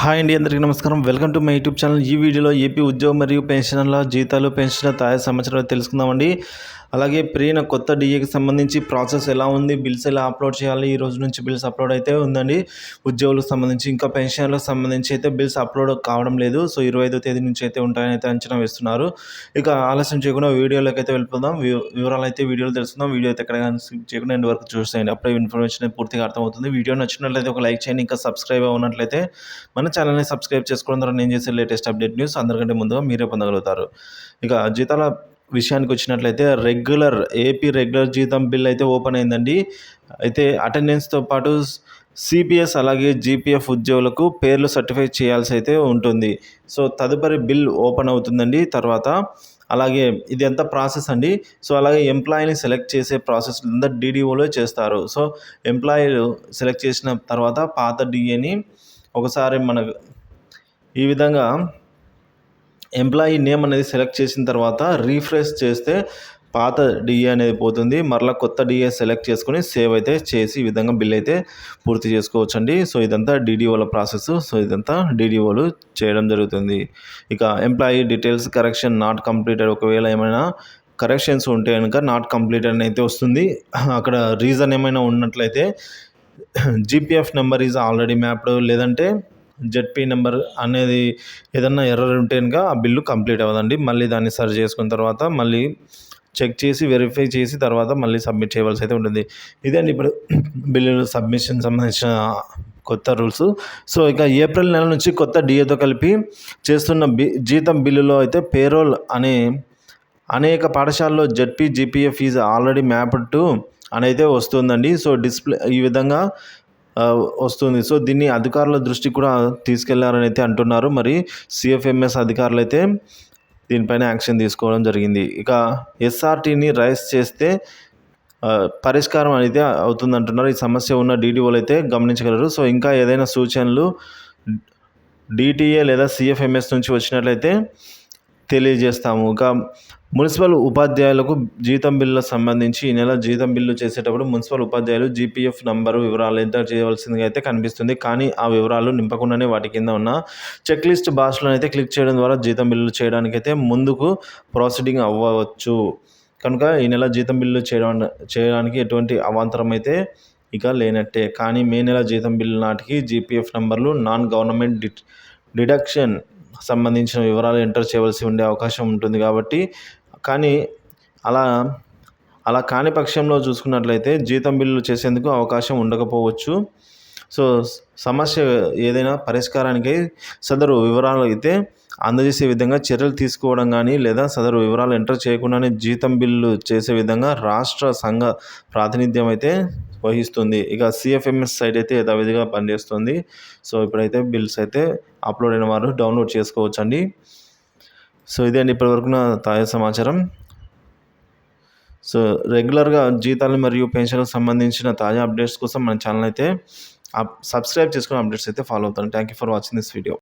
Hi అండి అందరికీ నమస్కారం. Welcome to my YouTube channel. ఈ వీడియోలో ఏపీ ఉద్యోగం మరియు పెన్షన్ల జీతాలు పెన్షన్ల తాజా సమాచారాలు తెలుసుకుందామండి. అలాగే ప్రియన కొత్త డిఏకి సంబంధించి ప్రాసెస్ ఎలా ఉంది? బిల్స్ ఎలా అప్లోడ్ చేయాలి? ఈ రోజు నుంచి బిల్స్ అప్లోడ్ అయితే ఉందండి. ఉద్యోగులకు సంబంధించి ఇంకా పెన్షన్లకు సంబంధించి అయితే బిల్స్ అప్లోడ్ కావడం లేదు. సో ఇరవై ఐదో తేదీ నుంచి అయితే ఉంటాయని అయితే అంచనా వేస్తున్నారు. ఇక ఆలస్యం చేయకుండా వీడియోలోకి అయితే వెళ్ళిపోదాం. వివరాలు అయితే వీడియోలో తెలుసుకుందాం. వీడియో అయితే ఎక్కడ చేయకుండా ఎండ్ వరకు చూసేయండి. అప్పుడే ఇన్ఫర్మేషన్ పూర్తిగా అర్థమవుతుంది. వీడియో నచ్చినట్లయితే ఒక లైక్ చేయండి. ఇంకా సబ్స్క్రైబ్ అవునట్లయితే మన ఛానల్ని సబ్స్క్రైబ్ చేసుకోవడం ద్వారా నేను చేసే లేటెస్ట్ అప్డేట్ న్యూస్ అందరికంటే ముందుగా మీరే పొందగలుగుతారు. ఇక జీతాల విషయానికి వచ్చినట్లయితే రెగ్యులర్ ఏపీ రెగ్యులర్ జీతం బిల్ అయితే ఓపెన్ అయిందండి. అయితే అటెండెన్స్తో పాటు సిపిఎస్ అలాగే జీపీఎఫ్ ఉద్యోగులకు పేర్లు సర్టిఫై చేయాల్సి అయితే ఉంటుంది. సో తదుపరి బిల్ ఓపెన్ అవుతుందండి తర్వాత. అలాగే ఇది ఎంత ప్రాసెస్ అండి? సో అలాగే ఎంప్లాయీని సెలెక్ట్ చేసే ప్రాసెస్ అంతా డీడీఓలో చేస్తారు. సో ఎంప్లాయీలు సెలెక్ట్ చేసిన తర్వాత పాత డిఏని ఒకసారి మన ఈ విధంగా ఎంప్లాయీ నేమ్ అనేది సెలెక్ట్ చేసిన తర్వాత రీఫ్రెష్ చేస్తే పాత డిఏ అనేది పోతుంది. మరలా కొత్త డిఏ సెలెక్ట్ చేసుకొని సేవ్ అయితే చేసి ఈ విధంగా బిల్ అయితే పూర్తి చేసుకోవచ్చండి. సో ఇదంతా డీడీఓల ప్రాసెస్. సో ఇదంతా డీడీఓలు చేయడం జరుగుతుంది. ఇక employee details correction not completed. ఒకవేళ ఏమైనా కరెక్షన్స్ ఉంటే కనుక నాట్ కంప్లీటెడ్ అని అయితే వస్తుంది. అక్కడ రీజన్ ఏమైనా ఉన్నట్లయితే GPF number is already mapped. లేదంటే జెడ్పీ నెంబర్ అనేది ఏదన్నా ఎర్రర్ ఉంటే కనుక ఆ బిల్లు కంప్లీట్ అవ్వదండి. మళ్ళీ దాన్ని సరి చేసుకున్న తర్వాత మళ్ళీ చెక్ చేసి వెరిఫై చేసి తర్వాత మళ్ళీ సబ్మిట్ చేయవలసి అయితే ఉంటుంది. ఇదే అండి ఇప్పుడు బిల్లులు సబ్మిషన్ సంబంధించిన కొత్త రూల్స్ సో ఇక ఏప్రిల్ నెల నుంచి కొత్త డిఏతో కలిపి చేస్తున్న బి జీతం బిల్లులో అయితే పేరోల్ అనే అనేక పాఠశాలలో ZP GPF fee already mapped to అని అయితే వస్తుందండి. సో డిస్ప్లే ఈ విధంగా వస్తుంది. సో దీన్ని అధికారుల దృష్టికి కూడా తీసుకెళ్ళారని అయితే అంటున్నారు. మరి సిఎఫ్ఎంఎస్ అధికారులు అయితే దీనిపైన యాక్షన్ తీసుకోవడం జరిగింది. ఇక ఎస్ఆర్టీని రైస్ చేస్తే పరిష్కారం అయితే అవుతుందంటున్నారు. ఈ సమస్య ఉన్న డీడీఓలు అయితే గమనించగలరు. సో ఇంకా ఏదైనా సూచనలు డిటిఏ లేదా సిఎఫ్ఎంఎస్ నుంచి వచ్చినట్లయితే తెలియజేస్తాము. ఇంకా మున్సిపల్ ఉపాధ్యాయులకు జీతం బిల్లు సంబంధించి ఈ నెల జీతం బిల్లు చేసేటప్పుడు మున్సిపల్ ఉపాధ్యాయులు జీపీఎఫ్ నంబరు వివరాలు ఎంటర్ చేయవలసిందిగా అయితే కనిపిస్తుంది. కానీ ఆ వివరాలు నింపకుండానే వాటి కింద ఉన్న చెక్ లిస్ట్ భాషలో అయితే క్లిక్ చేయడం ద్వారా జీతం బిల్లు చేయడానికి అయితే ముందుకు ప్రాసీడింగ్ అవ్వవచ్చు కనుక ఈ నెల జీతం బిల్లు చేయడం చేయడానికి ఎటువంటి అవాంతరం అయితే ఇక లేనట్టే. కానీ మే నెల జీతం బిల్లు నాటికి జీపీఎఫ్ నంబర్లు నాన్ గవర్నమెంట్ డిడక్షన్ సంబంధించిన వివరాలు ఎంటర్ చేయవలసి ఉండే అవకాశం ఉంటుంది కాబట్టి కానీ అలా అలా కాని పక్షంలో చూసుకున్నట్లయితే జీతం బిల్లు చేసేందుకు అవకాశం ఉండకపోవచ్చు. సో సమస్య ఏదైనా పరిష్కారానికి సదరు వివరాలు అయితే అందజేసే విధంగా చర్యలు తీసుకోవడం కానీ లేదా సదరు వివరాలు ఎంటర్ చేయకుండానే జీతం బిల్లు చేసే విధంగా రాష్ట్ర సంఘ ప్రాతినిధ్యం అయితే వహిస్తుంది. ఇక సిఎఫ్ఎంఎస్ సైట్ అయితే యథావిధిగా పనిచేస్తుంది. సో ఇప్పుడైతే బిల్స్ అయితే అప్లోడ్ అయిన వారు డౌన్లోడ్ చేసుకోవచ్చండి. సో ఇదే అండి ఇప్పటివరకు నా తాజా సమాచారం. సో రెగ్యులర్గా జీతాలు మరియు పెన్షన్లకు సంబంధించిన తాజా అప్డేట్స్ కోసం మన ఛానల్ అయితే సబ్స్క్రైబ్ చేసుకుని అప్డేట్స్ అయితే ఫాలో అవుతాను. Thank you for watching this video.